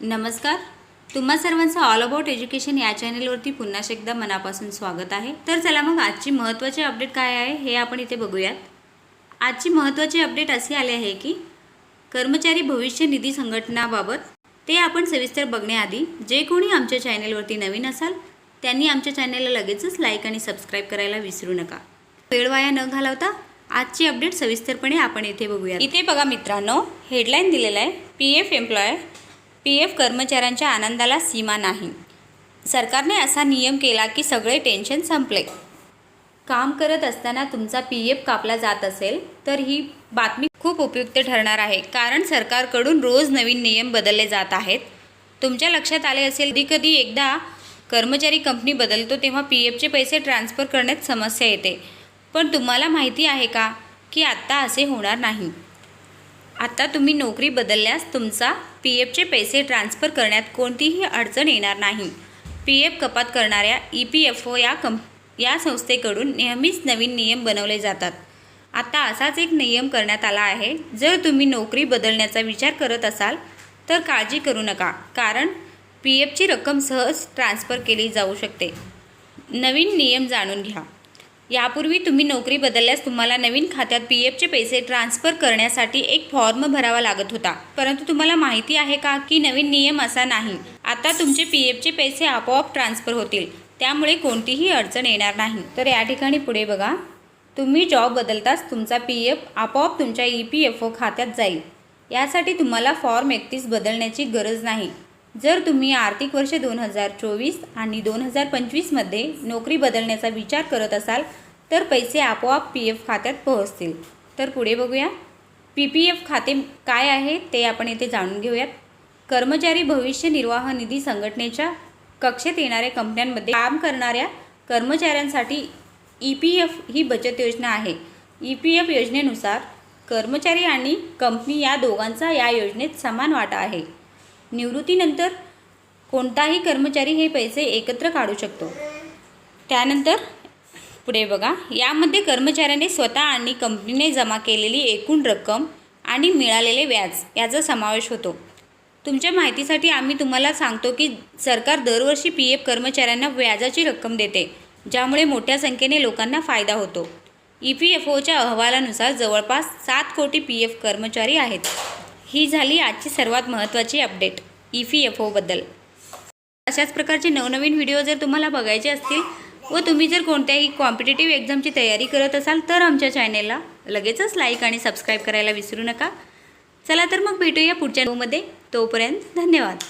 नमस्कार. तुम्हा सर्वांचं ऑल अबाउट एज्युकेशन या चॅनेलवरती पुन्हा एकदा मनापासून स्वागत आहे. तर चला मग आजची महत्त्वाची अपडेट काय आहे हे आपण इथे बघूयात. आजची महत्त्वाची अपडेट अशी आली आहे की कर्मचारी भविष्य निधी संघटनाबाबत ते आपण सविस्तर बघण्याआधी जे कोणी आमच्या चॅनेलवरती नवीन असाल त्यांनी आमच्या चॅनेलला लगेचच लाईक आणि सबस्क्राईब करायला विसरू नका. वेळ वाया न घालवता आजची अपडेट सविस्तरपणे आपण इथे बघूया इथे बघा मित्रांनो हेडलाईन दिलेलं आहे. P F employ P F कर्मचाऱ्यांच्या आनंदाला सीमा नाही. सरकारने असा नियम केला की सगळे टेन्शन संपले. काम करत असताना तुमचा पी एफ कापला जात असेल तर ही बातमी खूप उपयुक्त ठरणार आहे कारण सरकारकडून रोज नवीन नियम बदलले जात आहेत. तुमच्या लक्षात आले असेल कधी कधी एकदा कर्मचारी कंपनी बदलतो तेव्हा पी एफचे पैसे ट्रान्सफर करण्यात समस्या येते. पण तुम्हाला माहिती आहे का की आत्ता असे होणार नाही? आता तुम्ही नोकरी बदलल्यास तुमचा पी एफचे पैसे ट्रान्सफर करण्यात कोणतीही अडचण येणार नाही. पी एफ कपात करणाऱ्या ई पी एफ ओ या कंप या संस्थेकडून नेहमीच नवीन नियम बनवले जातात. आता असाच एक नियम करण्यात आला आहे. जर तुम्ही नोकरी बदलण्याचा विचार करत असाल तर काळजी करू नका कारण पी एफची रक्कम सहज ट्रान्सफर केली जाऊ शकते. नवीन नियम जाणून घ्या. यापूर्वी तुम्ही नोकरी बदलल्यास तुम्हाला नवीन खात्यात पी एफचे पैसे ट्रान्सफर करण्यासाठी एक फॉर्म भरावा लागत होता. परंतु तुम्हाला माहिती आहे का की नवीन नियम असा नाही. आता तुमचे पी एफचे पैसे आपोआप ट्रान्सफर होतील. त्यामुळे कोणतीही अडचण येणार नाही. तर या ठिकाणी पुढे बघा. तुम्ही जॉब बदलताच तुमचा पी एफ आपोआप तुमच्या ई पी एफ ओ खात्यात जाईल. यासाठी तुम्हाला फॉर्म एकतीस बदलण्याची गरज नाही. जर तुम्ही आर्थिक वर्ष दोन हजार चोवीस आणि दोन हजार पंचवीसमध्ये नोकरी बदलण्याचा विचार करत असाल तर पैसे आपोआप पी एफ खात्यात पोहोचतील. तर पुढे बघूया. पी पी एफ खाते काय आहे ते आपण येथे जाणून घेऊयात. कर्मचारी भविष्य निर्वाह निधी संघटनेच्या कक्षेत येणाऱ्या कंपन्यांमध्ये काम करणाऱ्या कर्मचाऱ्यांसाठी ई पी एफ ही बचत योजना आहे. ई पी एफ योजनेनुसार कर्मचारी आणि कंपनी या दोघांचा या योजनेत समान वाटा आहे. निवृत्तीनंतर कोणताही कर्मचारी हे पैसे एकत्र काढू शकतो. त्यानंतर पुढे बघा यामध्ये कर्मचाऱ्याने स्वतः आणि कंपनीने जमा केलेली एकूण रक्कम आणि मिळालेले व्याज याचा समावेश होतो. तुमच्या माहितीसाठी आम्ही तुम्हाला सांगतो की सरकार दरवर्षी पी एफ कर्मचाऱ्यांना व्याजाची रक्कम देते ज्यामुळे मोठ्या संख्येने लोकांना फायदा होतो. ई पी एफ ओच्या अहवालानुसार जवळपास सात कोटी पी एफ कर्मचारी आहेत. ही झाली आजची सर्वात महत्त्वाची अपडेट ई पी एफ ओबद्दल अशाच प्रकारचे नवनवीन व्हिडिओ जर तुम्हाला बघायचे असतील व तुम्ही जर कोणत्याही कॉम्पिटेटिव्ह एक्झामची तयारी करत असाल तर आमच्या चॅनेलला लगेचच लाईक आणि सबस्क्राईब करायला विसरू नका. चला तर मग भेटूया पुढच्या व्हिडिओमध्ये. तोपर्यंत धन्यवाद.